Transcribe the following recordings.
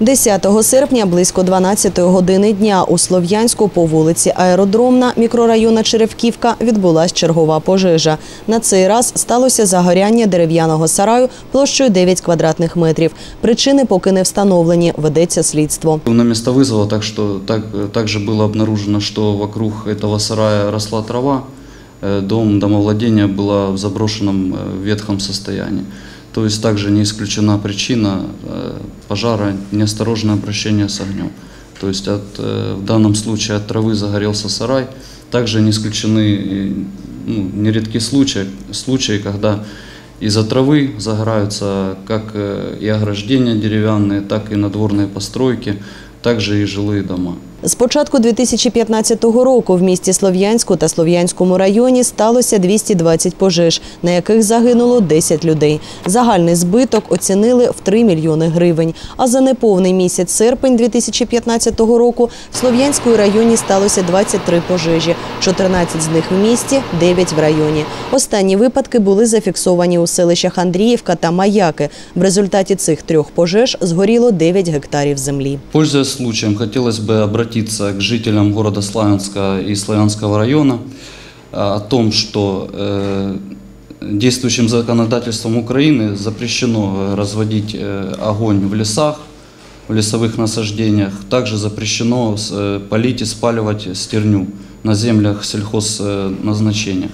10 серпня близько 12 години дня у Слов'янську по вулиці Аеродромна мікрорайона Черевківка відбулась чергова пожежа. На цей раз сталося загоряння дерев'яного сараю площею 9 квадратних метрів. Причини поки не встановлені. Ведеться слідство. На место вызова так что так, также было обнаружено, что вокруг этого сарая росла трава, э, дом домовладения было в заброшенном э, ветхом состоянии. То есть также не исключена причина э, пожара неосторожное обращение с огнем. То есть от, э, в данном случае от травы загорелся сарай. Также не исключены ну, нередки случаи, случаи, когда из-за травы загораются как э, и ограждения деревянные, так и надворные постройки, также и жилые дома. З початку 2015 року в місті Слов'янську та Слов'янському районі сталося 220 пожеж, на яких загинуло 10 людей. Загальний збиток оцінили в 3 мільйони гривень. А за неповний місяць серпень 2015 року в Слов'янському районі сталося 23 пожежі, 14 з них в місті, 9 в районі. Останні випадки були зафіксовані у селищах Андріївка та Маяки. В результаті цих трьох пожеж згоріло 9 гектарів землі. Пользуясь случаем, хотелось бы обратиться к жителям города Славянска и Славянского района а, о том, что э, действующим законодательством Украины запрещено э, разводить э, огонь в лесах, в лесовых насаждениях. Также запрещено полить и спаливать стерню на землях сельхозназначения.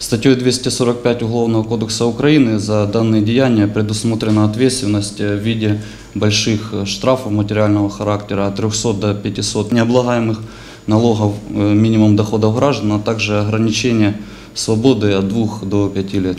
Статьей 245 Уголовного кодекса Украины за данные деяния предусмотрена ответственность э, в виде больших э, штрафов материального характера от 300 до 500 необлагаемых налогов, э, минимум доходов граждан, а также ограничение свободы от 2 до 5 лет.